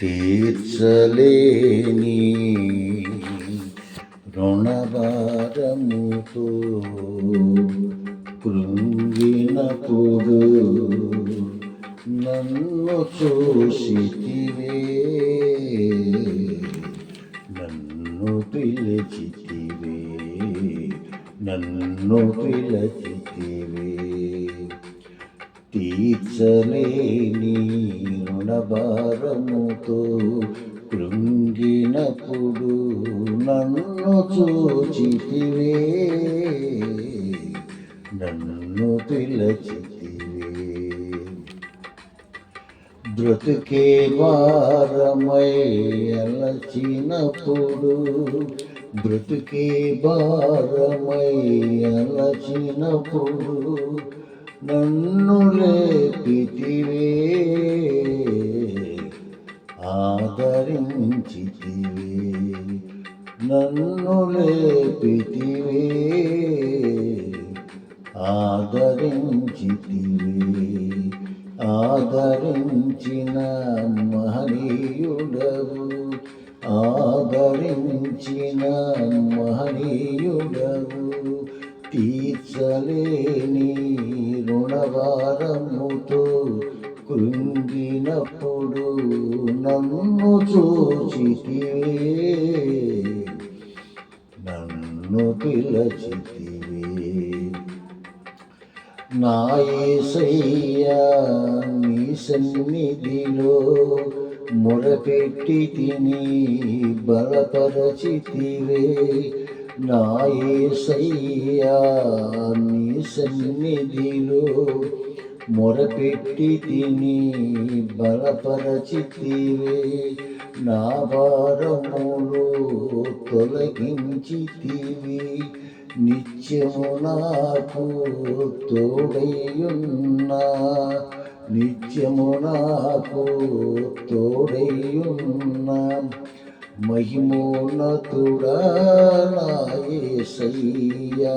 తీర్చలేని రుణభారముతో కృంగినప్పుడు నన్ను చూసితివే. నన్ను పిలిచితివే. నన్ను పిలచితివే. తీర్చలేని భారముతో కృంగినప్పుడు నన్ను చూచితివే. నన్ను పిలచితివే. బ్రతుకే భారమై అలచినప్పుడు బ్రతుకే భారమై అలచినప్పుడు నన్ను లేపితివే. ఆదరించితివే నన్ను లేపితివే ఆదరించితివే ఆదరించిన మహనీయుడవు ఆదరించిన మహనీయుడవు తీర్చలేని రుణవారముతో కృంగినప్పుడు నన్ను చూచితివే. నన్ను పిలచితివే. నా యేసయ్యా నీ సన్నిధిలో మొరపెట్టి తిని బలపరచితివే. నా యేసయ్యా నీ సన్నిధిలో మొరపెట్టి తిని బలపరచితివే. నా భారములు తొలగించితివి. నిత్యము నాకు తోడయ్యున్నా నిత్యము నాకు తోడయ్యున్నా మహిమోన్నతుడా నాయసయ్యా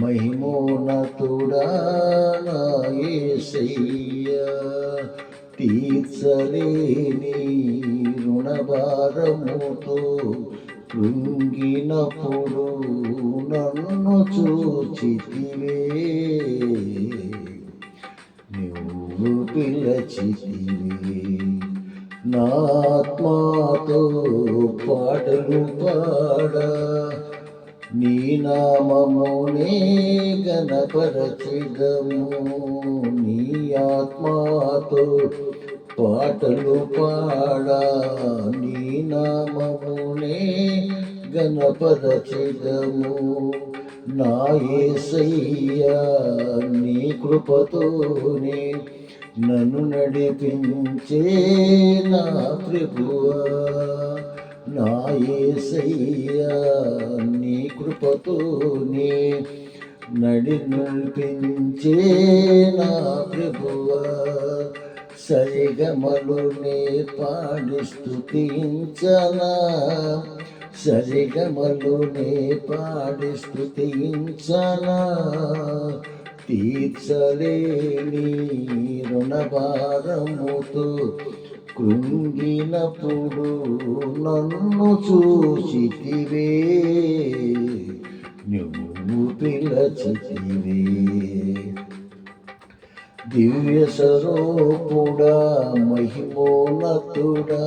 మహిమోన్నతుడా నాయసయ్యా తీర్చలేని రుణభారముతో కృంగినప్పుడు నన్ను చూచితివే. నువ్వు పిలచితివే. నాత్మాతో పాటలు పాడ. నీ నామమునే గణపరచిదము నీ ఆత్మాతో పాటలు పాడ. నీ నామమునే గణపరచిదము నా యేసయ్యా నీ కృపతోనే నన్ను నడిపించే నా ప్రభువా నా ఏసయ్యా నీ కృపతోనే నడి నడిపించే నా ప్రభువా సరిగమలునే పాడి స్థుతించనా సరిగమలునే పాడి స్థుతించనా తీర్చలేని రుణభారముతో కృంగినప్పుడు నన్ను చూసితివే. నువ్వు పిలచితివే. దివ్య స్వరూపుడా మహిమోన్నతుడా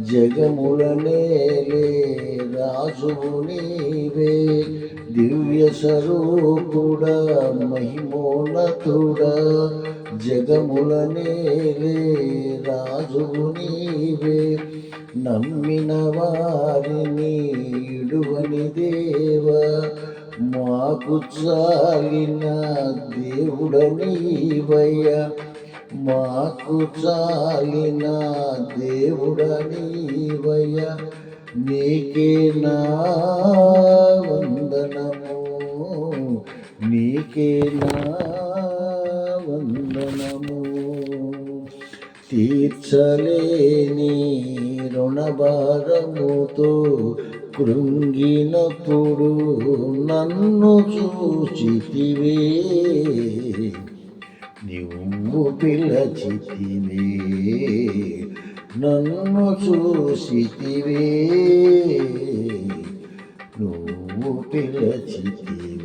జగములనే నేలే రాజువు నీవే. దివ్య స్వరూపుడ మహిమోన్నతుడా జగములనేలే రాజువు నీవే. నమ్మిన వారిని ఇడువని దేవ మాకు చాలిన దేవుడనీవయ్య మాకు చాలిన దేవుడనీవయ్య నీకే నా వందనము. నీకే నా వందనము. తీర్చలేని రుణభారముతో కృంగినప్పుడు నన్ను చూచితివే. నువ్వు పిలచితివే నన్ను చూసితివే నువ్వు పిలచితివే.